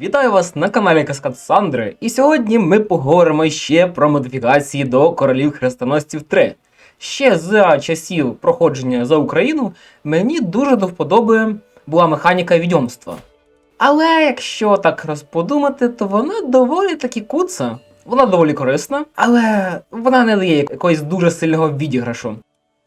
Вітаю вас на каналі Каскад Сандри, і сьогодні ми поговоримо ще про модифікації до королів хрестоносців 3. Ще за часів проходження за Україну мені дуже до вподоби була механіка відьомства. Але якщо так розподумати, то вона доволі таки куца. Вона доволі корисна, але вона не дає якогось дуже сильного відіграшу.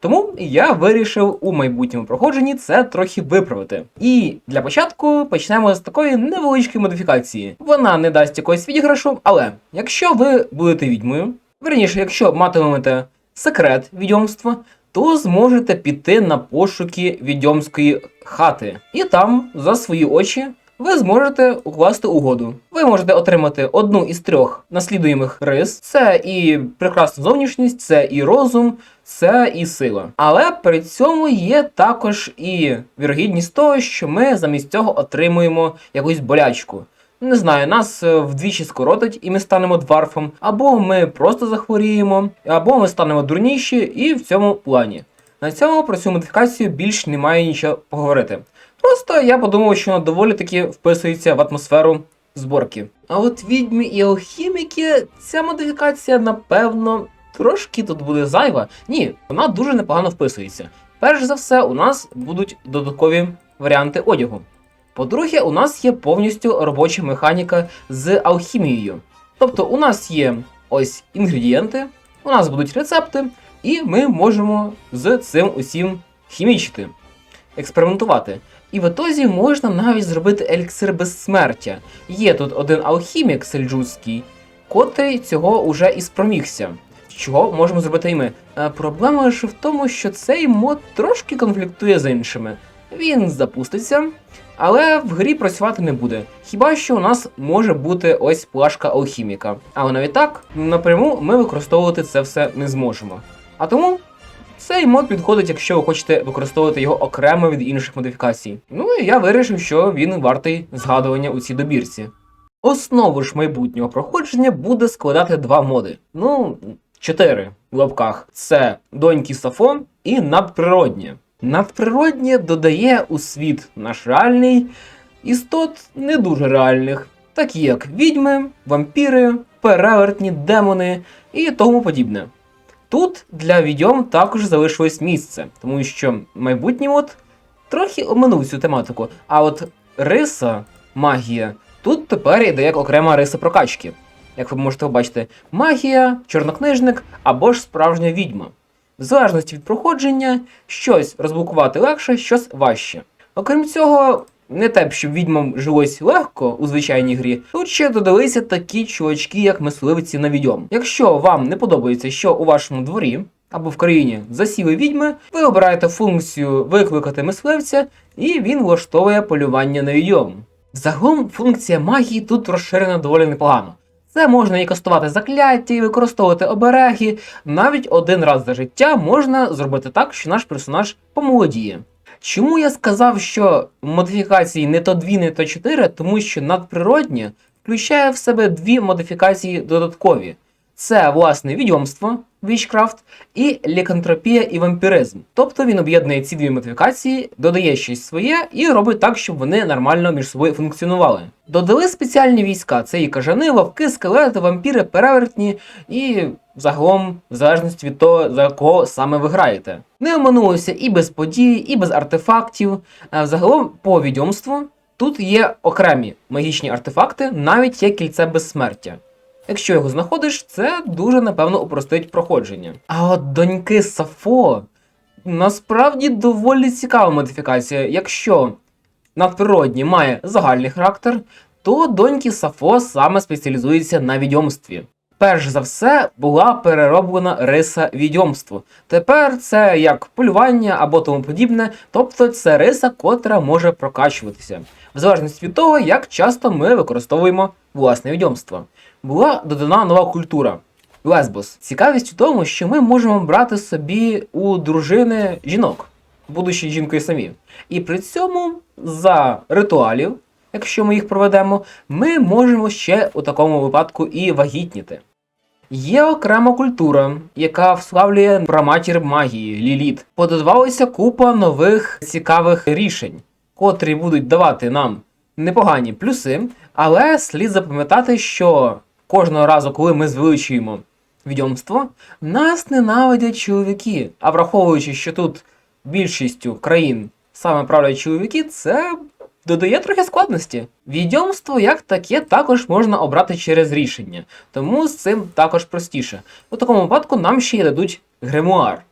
Тому я вирішив у майбутньому проходженні це трохи виправити. І для початку почнемо з такої невеличкої модифікації. Вона не дасть якогось відіграшу, але якщо ви будете відьмою, верніше, якщо матимете секрет відьомства, то зможете піти на пошуки відьомської хати. І там, за свої очі, ви зможете укласти угоду. Ви можете отримати одну із трьох наслідуємих рис: це і прекрасна зовнішність, це і розум, це і сила. Але при цьому є також і вірогідність того, що ми замість цього отримуємо якусь болячку. Не знаю, нас е, вдвічі скоротить, і ми станемо дварфом, або ми просто захворіємо, або ми станемо дурніші, і в цьому плані. На цьому про цю модифікацію більш немає нічого поговорити. Просто я подумав, що доволі таки вписується в атмосферу зборки. А от відьми і алхіміки, ця модифікація, напевно, трошки тут буде зайва. Ні, вона дуже непогано вписується. Перш за все, у нас будуть додаткові варіанти одягу. По-друге, у нас є повністю робоча механіка з алхімією. Тобто, у нас є ось інгредієнти, у нас будуть рецепти, і ми можемо з цим усім хімічити, експериментувати. І в ітозі можна навіть зробити еліксир безсмертя. Є тут один алхімік сельджуцький, котрий цього уже і спромігся. Чого можемо зробити і ми. Е, проблема лише в тому, що цей мод трошки конфліктує з іншими. Він запуститься, але в грі працювати не буде. Хіба що у нас може бути ось плашка алхіміка. Але навіть так, напряму ми використовувати це все не зможемо. А тому цей мод підходить, якщо ви хочете використовувати його окремо від інших модифікацій. Ну і я вирішив, що він вартий згадування у цій добірці. Основу ж майбутнього проходження буде складати два моди. Ну, чотири в лапках. Це доньки Сафо і надприроднє. Надприроднє додає у світ наш реальний істот не дуже реальних, такі як відьми, вампіри, перевертні, демони і тому подібне. Тут для відьом також залишилось місце, тому що майбутній мод трохи оминув цю тематику. А от риса, магія, тут тепер йде як окрема риса прокачки. Як ви можете побачити, магія, чорнокнижник або ж справжня відьма. В залежності від проходження, щось розблокувати легше, щось важче. Окрім цього, не те, щоб відьмам жилось легко у звичайній грі, тут ще додалися такі чувачки, як мисливці на відьом. Якщо вам не подобається, що у вашому дворі або в країні засіли відьми, ви обираєте функцію викликати мисливця, і він влаштовує полювання на відьом. Загалом функція магії тут розширена доволі непогано. Це можна і кастувати закляття, і використовувати обереги. Навіть один раз за життя можна зробити так, що наш персонаж помолодіє. Чому я сказав, що модифікації не то 2, не то 4, тому що надприродні включає в себе дві модифікації додаткові: це власне відьомство, вічкрафт, і лікантропія і вампіризм. Тобто він об'єднує ці дві модифікації, додає щось своє і робить так, щоб вони нормально між собою функціонували. Додали спеціальні війська: це і кажани, вовки, скелети, вампіри, перевертні і загалом в залежності від того, за кого саме ви граєте. Не оминулося і без подій, і без артефактів. Е, Загалом по відьомству тут є окремі магічні артефакти, навіть є кільце безсмертя. Якщо його знаходиш, це дуже напевно упростить проходження. А от доньки Сафо насправді доволі цікава модифікація. Якщо надприродні має загальний характер, то доньки Сафо саме спеціалізуються на відьомстві. Перш за все була перероблена риса відьомству. Тепер це як полювання або тому подібне, тобто це риса, котра може прокачуватися, в залежності від того, як часто ми використовуємо власне відьомство. Була додана нова культура. Лесбос. Цікавість у тому, що ми можемо брати собі у дружини жінок, будучи жінкою самі. І при цьому за ритуалів, якщо ми їх проведемо, ми можемо ще у такому випадку і вагітніти. Є окрема культура, яка вславлює праматір магії Ліліт. Пододавалася купа нових цікавих рішень, котрі будуть давати нам непогані плюси, але слід запам'ятати, що кожного разу, коли ми звеличуємо відьомство, нас ненавидять чоловіки. А враховуючи, що тут більшістю країн саме правлять чоловіки, це додає трохи складності. Відьомство як таке також можна обрати через рішення, тому з цим також простіше. У такому випадку нам ще й дадуть гримуар,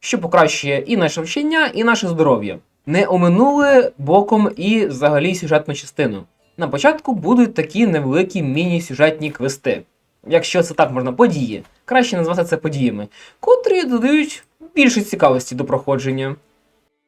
що покращує і наше вчення, і наше здоров'я. Не оминули боком і взагалі сюжетну частину. На початку будуть такі невеликі міні-сюжетні квести. Якщо це так можна, події. Краще назвати це подіями, котрі додають більше цікавості до проходження.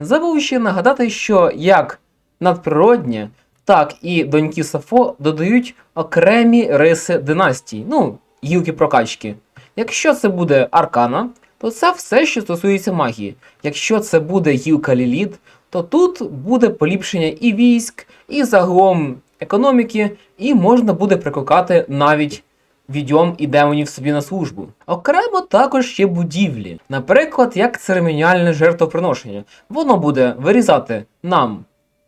Забув ще нагадати, що як надприроднє, так і доньки Сафо додають окремі риси династій, ну, гілки прокачки. Якщо це буде аркана, то це все, що стосується магії. Якщо це буде гілка Ліліт, то тут буде поліпшення і військ, і загалом економіки, і можна буде прикликати навіть відьом і демонів собі на службу. Окремо також є будівлі, наприклад, як церемоніальне жертвоприношення. Воно буде вирізати нам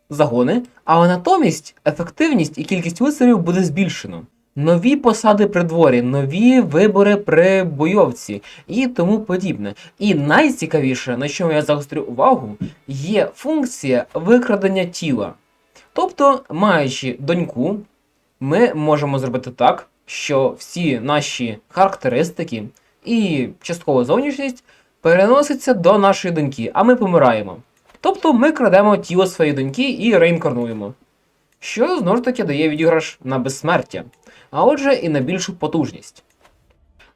загони, але натомість ефективність і кількість лицарів буде збільшено. Нові посади при дворі, нові вибори при бойовці і тому подібне. І найцікавіше, на чому я загострю увагу, є функція викрадення тіла. Тобто, маючи доньку, ми можемо зробити так, що всі наші характеристики і частково зовнішність переносяться до нашої доньки, а ми помираємо. Тобто ми крадемо тіло своєї доньки і реінкарнуємо. Що знову ж таки дає відіграш на безсмертя, а отже і на більшу потужність.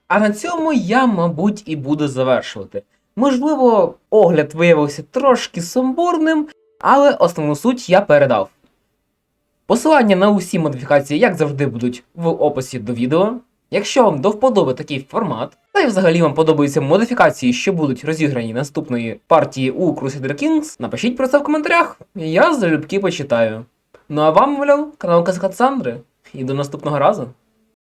А на цьому я, мабуть, і буду завершувати. Можливо, огляд виявився трошки сумбурним, але основну суть я передав. Посилання на усі модифікації, як завжди, будуть в описі до відео. Якщо вам до вподоби такий формат, та й взагалі вам подобаються модифікації, що будуть розіграні наступної партії у Crusader Kings, напишіть про це в коментарях. Я залюбки почитаю. Ну а вам, мовляв, канал Казка Сандри. І до наступного разу.